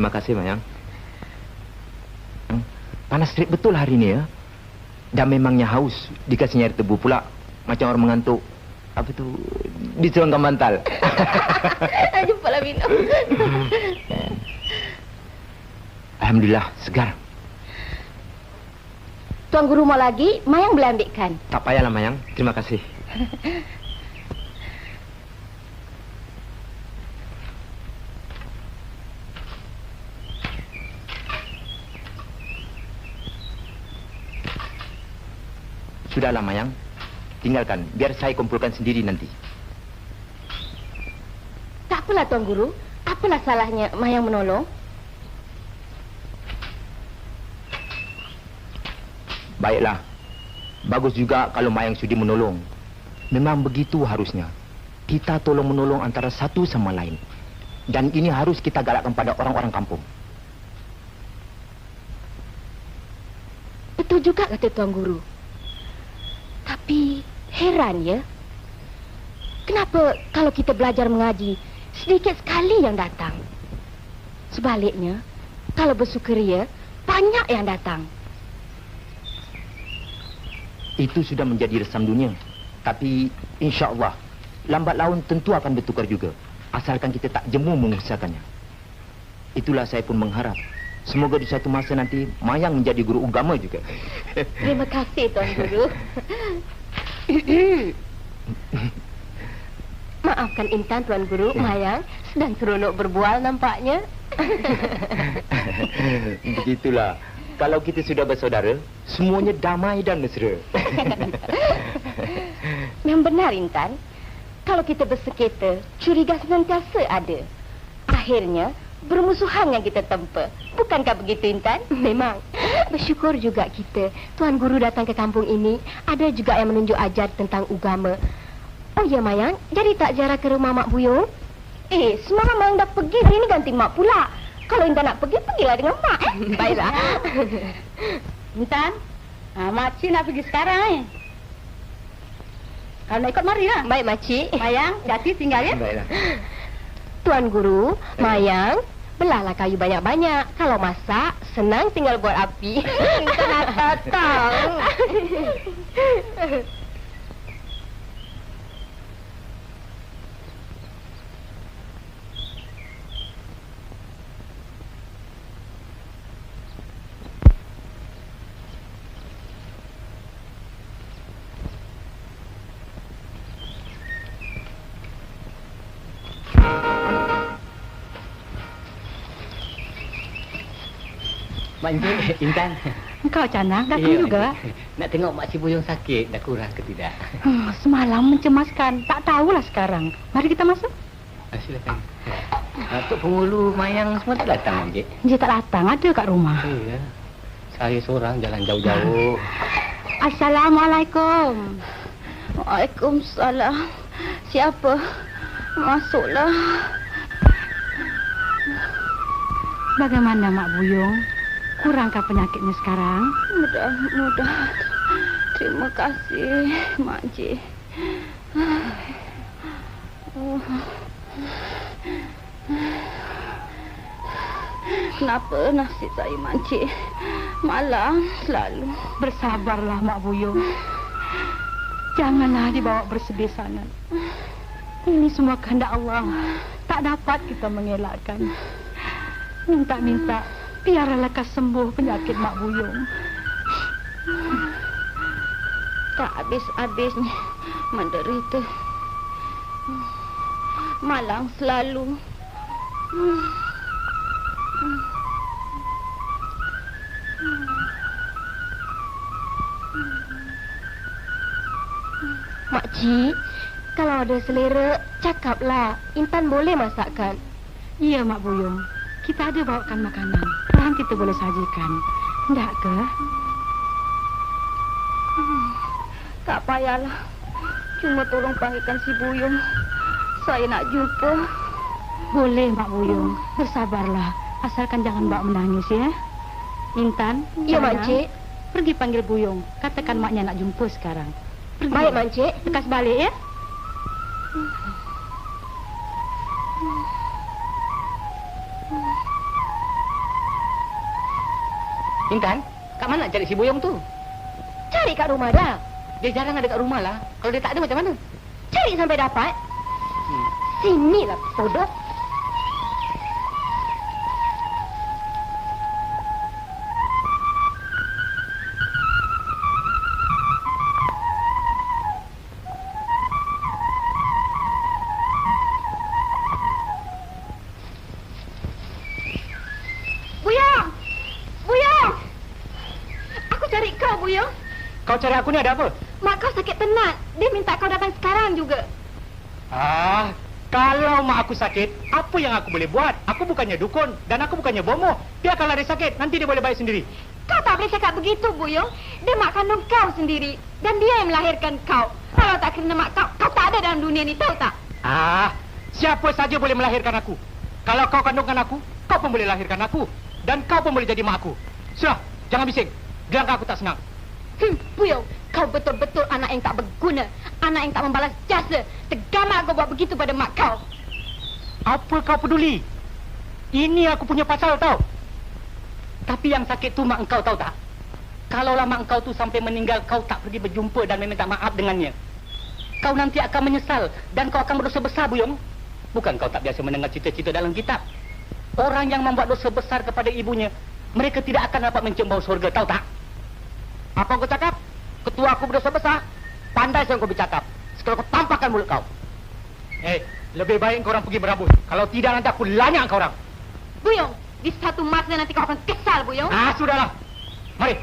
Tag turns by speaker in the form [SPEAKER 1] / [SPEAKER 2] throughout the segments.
[SPEAKER 1] Terima kasih, Mayang. Panas terik betul hari ini ya. Dan memangnya haus dikasih air tebu pula. Macam orang mengantuk. Apa tu? Diserangkan bantal.
[SPEAKER 2] Jumpalah minum.
[SPEAKER 1] Alhamdulillah, segar.
[SPEAKER 2] Tuan Guru mau lagi, Mayang boleh ambilkan.
[SPEAKER 1] Tak payahlah, Mayang. Terima kasih. Sudahlah, Mayang. Tinggalkan. Biar saya kumpulkan sendiri nanti.
[SPEAKER 2] Tak apalah, Tuan Guru. Apalah salahnya Mayang menolong?
[SPEAKER 1] Baiklah. Bagus juga kalau Mayang sudi menolong. Memang begitu harusnya. Kita tolong menolong antara satu sama lain. Dan ini harus kita galakkan pada orang-orang kampung.
[SPEAKER 2] Betul juga kata Tuan Guru. Heran ya. Kenapa kalau kita belajar mengaji, sedikit sekali yang datang? Sebaliknya, kalau bersukaria, banyak yang datang.
[SPEAKER 1] Itu sudah menjadi resam dunia. Tapi insya Allah, lambat laun tentu akan bertukar juga. Asalkan kita tak jemu mengusahakannya. Itulah saya pun mengharap. Semoga di satu masa nanti Mayang menjadi guru agama juga.
[SPEAKER 2] Terima kasih Tuan Guru. Maafkan Intan Tuan Guru, Mayang sedang seronok berbual nampaknya.
[SPEAKER 1] Begitulah. Kalau kita sudah bersaudara, semuanya damai dan mesra.
[SPEAKER 2] Yang benar Intan. Kalau kita bersekita, curiga senantiasa ada. Akhirnya, bermusuhan yang kita tempa. Bukankah begitu Intan? Memang. Bersyukur juga kita. Tuan Guru datang ke kampung ini, ada juga yang menunjuk ajar tentang agama. Oh ya Mayang, jadi tak jarah ke rumah Mak Buyung? Eh, semalam Mayang dah pergi, hari ini ganti Mak pula. Kalau Intan nak pergi, pergilah dengan Mak. Eh?
[SPEAKER 3] Baiklah. Intan, ah, Makcik nak pergi sekarang eh. Kalau nak ikut, marilah.
[SPEAKER 2] Baik, Makcik.
[SPEAKER 3] Mayang, Jati tinggal ya.
[SPEAKER 1] Baiklah.
[SPEAKER 2] Tuan Guru, Mayang, belahlah kayu banyak-banyak. Kalau masak, senang tinggal buat api. Intan nak
[SPEAKER 4] Mak Encik, Intan.
[SPEAKER 3] Engkau Canang, datang
[SPEAKER 4] Ya,
[SPEAKER 3] juga.
[SPEAKER 4] Nak tengok Mak Cibuyung sakit, dah kurang ke tidak?
[SPEAKER 3] Hmm, semalam mencemaskan. Tak tahulah sekarang. Mari kita masuk.
[SPEAKER 4] Ah, silakan. Ah, Tok Pengulu, Mayang semua tak datang, Encik?
[SPEAKER 3] Dia tak datang, ada kat rumah.
[SPEAKER 4] Ya. Saya seorang jalan jauh-jauh.
[SPEAKER 3] Assalamualaikum.
[SPEAKER 2] Waalaikumsalam. Siapa? Masuklah.
[SPEAKER 3] Bagaimana Mak Buyung? Kurangkah penyakitnya sekarang?
[SPEAKER 2] Mudah-mudah. Terima kasih, Makcik. Oh. Kenapa nasib saya, Makcik? Malang selalu.
[SPEAKER 3] Bersabarlah Mak Buyung. Janganlah dibawa bersedih sangat. Ini semua kehendak Allah. Tak dapat kita mengelakkan. Minta-minta, biarlah lekas sembuh penyakit Mak Buyung.
[SPEAKER 2] Tak habis-habisnya menderita. Malang selalu. Makcik, kalau ada selera, cakaplah. Intan boleh masakkan.
[SPEAKER 3] Iya Mak Buyung, kita ada bawakan makanan. Perlahan kita boleh sajikan. Tidak ke?
[SPEAKER 2] Tak payahlah. Cuma tolong panggilkan si Buyung. Saya nak jumpa.
[SPEAKER 3] Boleh Mak Buyung, bersabarlah. Asalkan jangan bawa menangis ya. Intan,
[SPEAKER 2] Ya,
[SPEAKER 3] sayang,
[SPEAKER 2] Makcik.
[SPEAKER 3] Pergi panggil Buyung. Katakan maknya nak jumpa sekarang. Pergi.
[SPEAKER 2] Baik, Makcik.
[SPEAKER 3] Lekas balik ya.
[SPEAKER 4] Intan, kat mana nak cari si Buyong tu?
[SPEAKER 5] Cari kat rumah dah.
[SPEAKER 4] Dia jarang ada kat rumah lah. Kalau dia tak ada macam mana?
[SPEAKER 5] Cari sampai dapat. Sinilah bodoh. Cari
[SPEAKER 6] aku ni ada apa?
[SPEAKER 5] Mak kau sakit tenat. Dia minta kau datang sekarang juga.
[SPEAKER 6] Ah, kalau mak aku sakit, apa yang aku boleh buat? Aku bukannya dukun dan aku bukannya bomoh. Biarkanlah dia sakit, nanti dia boleh baik sendiri.
[SPEAKER 5] Kau tak boleh cakap begitu, Buyong. Dia mak kandung kau sendiri. Dan dia yang melahirkan kau. Kalau tak kena mak kau, kau tak ada dalam dunia ni, tahu tak?
[SPEAKER 6] Ah, siapa saja boleh melahirkan aku. Kalau kau kandungkan aku, kau pun boleh lahirkan aku. Dan kau pun boleh jadi mak aku. Sudah, jangan bising. Bilangkan aku tak senang.
[SPEAKER 5] Hmm, Buyong, kau betul-betul anak yang tak berguna. Anak yang tak membalas jasa. Tergamak kau buat begitu pada mak kau.
[SPEAKER 6] Apa kau peduli? Ini aku punya pasal tau.
[SPEAKER 4] Tapi yang sakit tu mak engkau tahu tak? Kalaulah mak engkau tu sampai meninggal, kau tak pergi berjumpa dan meminta maaf dengannya. Kau nanti akan menyesal dan kau akan berdosa besar, Buyong. Bukan kau tak biasa mendengar cerita-cerita dalam kitab? Orang yang membuat dosa besar kepada ibunya, mereka tidak akan dapat mencium bau surga, tahu tak?
[SPEAKER 6] Apa kau cakap? Ketua aku berdosa besar. Pandai saya kau bercakap. Sekarang kau tampakkan mulut kau. Eh, lebih baik kau orang pergi berambut. Kalau tidak nanti aku lanyak kau orang.
[SPEAKER 5] Buyong, di satu masa nanti kau akan kesal, Buyong.
[SPEAKER 6] Ah, sudahlah. Mari.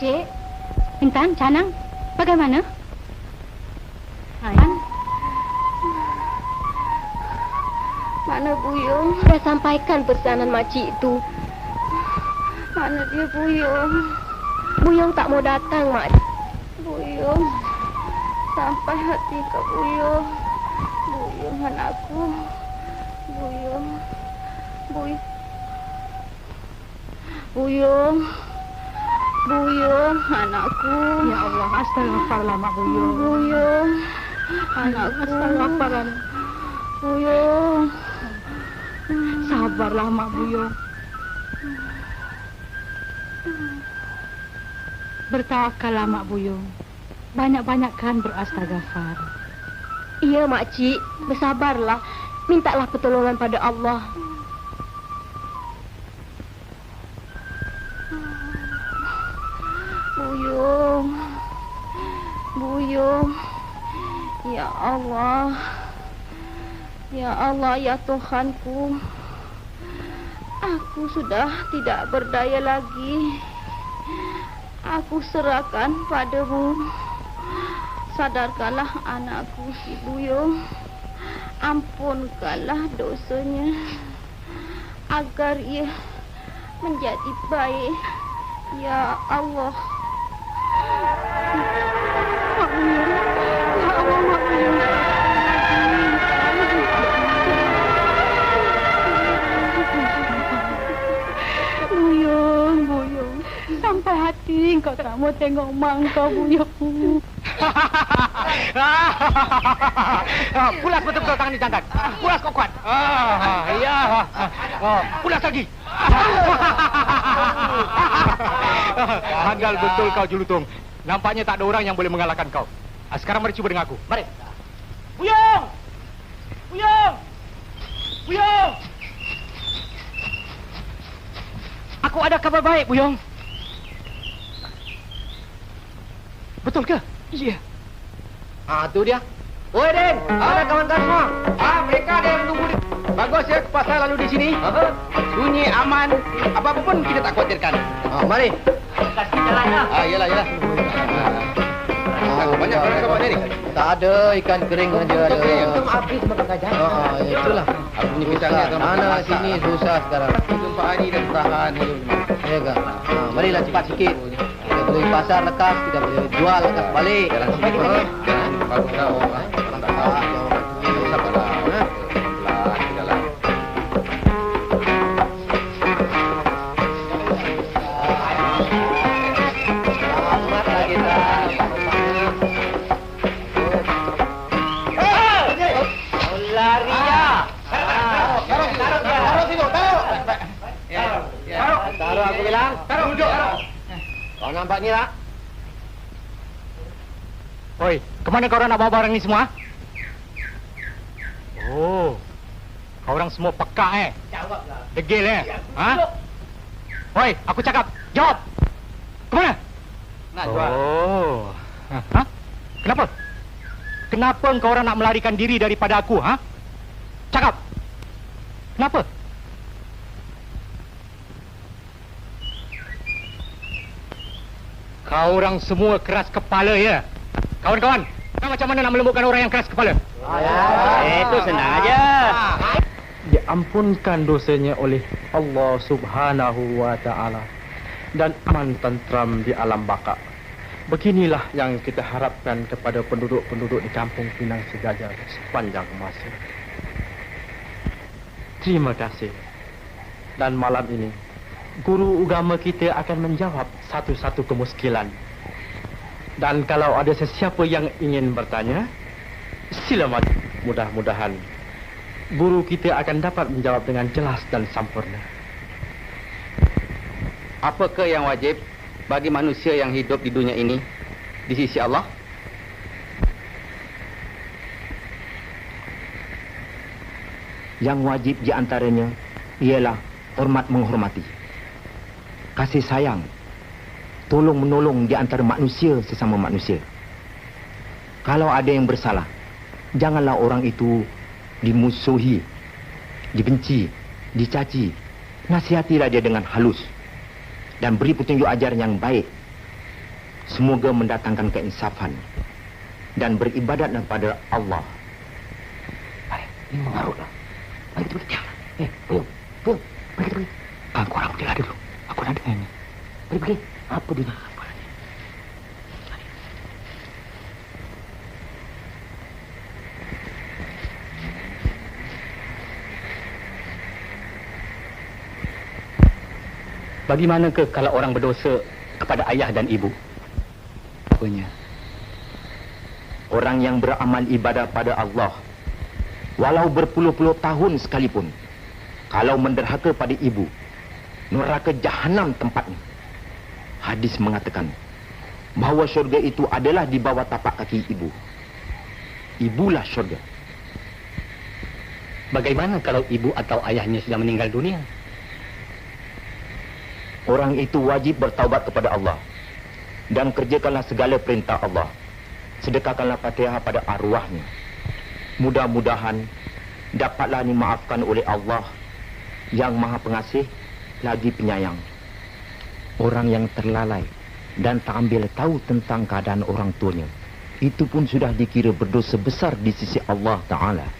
[SPEAKER 5] Makcik,
[SPEAKER 3] Intan, Canang, bagaimana? Ayan,
[SPEAKER 5] mana Buyong? Saya sampaikan pesanan makcik itu. Mana dia Buyong? Buyong tak mau datang, Mak. Buyong, sampai hati ke Buyong. Buyong anakku. Buyong. Buy. Buyong. Buyong anakku.
[SPEAKER 3] ya Allah, astagfirullah Mak Buyung.
[SPEAKER 5] Buyong. Anakku.
[SPEAKER 3] Astagfirullah.
[SPEAKER 5] Buyong.
[SPEAKER 3] Sabarlah Mak Buyung. Bertawakallah Mak Buyung. Banyak-banyakkan berastagfar.
[SPEAKER 5] Iya, makcik. Bersabarlah. Mintalah pertolongan pada Allah. Ya Allah. Ya Allah, ya Tuhanku. Aku sudah tidak berdaya lagi. Aku serahkan padamu. Sadarkanlah anakku si Buyung. Ampunkanlah dosanya. Agar ia menjadi baik. Ya Allah.
[SPEAKER 3] Hati kau tak mau tengok mak kau, Buyung.
[SPEAKER 6] Ah, pulas betul-betul tangan ni jantan. Pulas kau kuat. Ya. Pulas lagi. Handal betul kau Julutung. Nampaknya tak ada orang yang boleh mengalahkan kau. Sekarang mari cuba dengan aku. Mari. Buyung! Buyung! Buyung! Aku ada kabar baik, Buyung. Betul ke?
[SPEAKER 3] Ya.
[SPEAKER 7] Ah, tu dia. Oi, Den. Ada kawan-kawan semua. Ah, mereka ada yang tunggu di... Bagus ya, pasal lalu di sini. Sunyi, aman. Apa-apa pun kita tak khawatirkan. Ah, mari.
[SPEAKER 4] Kasih jalan lah.
[SPEAKER 7] Ah, iyalah, iyalah. Ah, banyak orang kawan ni. Tak ada ikan kering saja ada.
[SPEAKER 4] Untung habis makan gajah.
[SPEAKER 7] Ah, itulah. Aku punya pisangnya
[SPEAKER 4] Susah.
[SPEAKER 7] Mana sini susah sekarang. Jumpa hari dan tahan. Ya kan? Ah, marilah cepat sikit beli pasar lekas, tidak boleh jual lekas balik. Jalan sini, bro. Jalan sini, bagus tau. Taruh aku bilang, taruh, taruh. Kau nampak ni tak?
[SPEAKER 4] Oi, kemana kau orang nak bawa barang ni semua? Oh, kau orang semua pekak eh?
[SPEAKER 7] Jawablah.
[SPEAKER 4] Degil eh? Ha? Oi, aku cakap, jawab. Kemana?
[SPEAKER 7] Nak jual.
[SPEAKER 4] Oh. Ha? Kenapa? Kenapa kau orang nak melarikan diri daripada aku, ha? Cakap. Kenapa? Kau orang semua keras kepala ya. Kawan-kawan, kau macam mana nak melembutkan orang yang keras kepala?
[SPEAKER 7] Eh, itu senang aja.
[SPEAKER 8] diampunkan dosanya oleh Allah Subhanahu wa taala dan aman tentram di alam baka. Beginilah yang kita harapkan kepada penduduk-penduduk di kampung Pinang Sejajar sepanjang masa. Terima kasih. Dan malam ini, guru agama kita akan menjawab satu-satu kemuskilan. Dan kalau ada sesiapa yang ingin bertanya, sila maju. Mudah-mudahan guru kita akan dapat menjawab dengan jelas dan sempurna.
[SPEAKER 7] Apakah yang wajib bagi manusia yang hidup di dunia ini di sisi Allah?
[SPEAKER 1] Yang wajib di antaranya ialah hormat menghormati. Kasih sayang. Tolong menolong di antara manusia sesama manusia. Kalau ada yang bersalah, janganlah orang itu dimusuhi, dibenci, dicaci. Nasihatilah dia dengan halus dan beri petunjuk ajar yang baik. Semoga mendatangkan keinsafan dan beribadat kepada Allah. Mari, ini mengarutlah. Mari kita pergi. Eh, ayo. Pun, mari kita pergi. Ah, korang pergi lagi dulu. Dengar ini. Pergi, pergi. Apa dia? Apa dia?
[SPEAKER 4] Bagaimanakah kalau orang berdosa kepada ayah dan ibu?
[SPEAKER 1] Apanya? Orang yang beramal ibadah pada Allah walau berpuluh-puluh tahun sekalipun kalau menderhaka pada ibu neraka jahanam tempatnya. Hadis mengatakan bahawa syurga itu adalah di bawah tapak kaki ibu. Ibulah syurga.
[SPEAKER 4] Bagaimana kalau ibu atau ayahnya sudah meninggal dunia?
[SPEAKER 1] Orang itu wajib bertaubat kepada Allah dan kerjakanlah segala perintah Allah. Sedekahkanlah Fatihah pada arwahnya. Mudah-mudahan dapatlah dimaafkan oleh Allah yang Maha Pengasih lagi penyayang. Orang yang terlalai dan tak ambil tahu tentang keadaan orang tuanya, itu pun sudah dikira berdosa besar di sisi Allah Ta'ala.